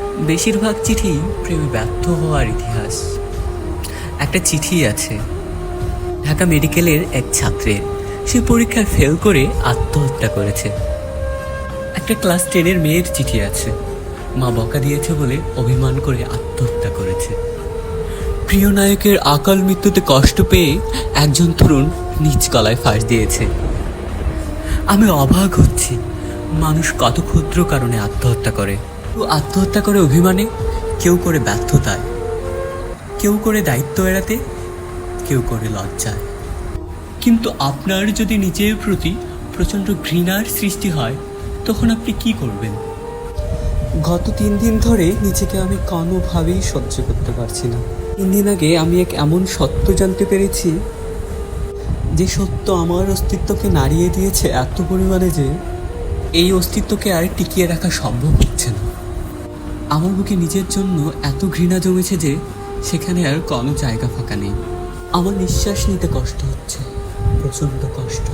বেশিরভাগ চিঠি প্রেমে ব্যর্থ হওয়ার ইতিহাস। একটা চিঠি আছে। ঢাকা মেডিকেলের এক ছাত্রের। সে পরীক্ষায় ফেল করে আত্মহত্যা করেছে। একটা ক্লাস টেনের মেয়ের চিঠি আছে। মা বকা দিয়েছে বলে অভিমান করে আত্মহত্যা করেছে। প্রিয় নায়কের আকাল মৃত্যুতে কষ্ট পেয়ে একজন তরুণ নিজ গলায় ফাঁস দিয়েছে। আমি অবাক হচ্ছি। মানুষ কত ক্ষুদ্র কারণে আত্মহত্যা করে। কেউ আত্মহত্যা করে অভিমানে, কেউ করে ব্যর্থতায়, কেউ করে দায়িত্ব এড়াতে, কেউ করে লজ্জায়। কিন্তু আপনার যদি নিজের প্রতি প্রচণ্ড ঘৃণার সৃষ্টি হয়, তখন আপনি কি করবেন? গত তিন দিন ধরে নিজেকে আমি কোনোভাবেই সহ্য করতে পারছি না। তিন দিন আগে আমি এক এমন সত্য জানতে পেরেছি, যে সত্য আমার অস্তিত্বকে নাড়িয়ে দিয়েছে এত পরিমাণে যে এই অস্তিত্বকে আর টিকিয়ে রাখা সম্ভব হচ্ছে না। আমার বুকে নিজের জন্য এত ঘৃণা জমেছে যে সেখানে আর কোনো জায়গা ফাঁকা নেই। আমার নিঃশ্বাস নিতে কষ্ট হচ্ছে, প্রচণ্ড কষ্ট।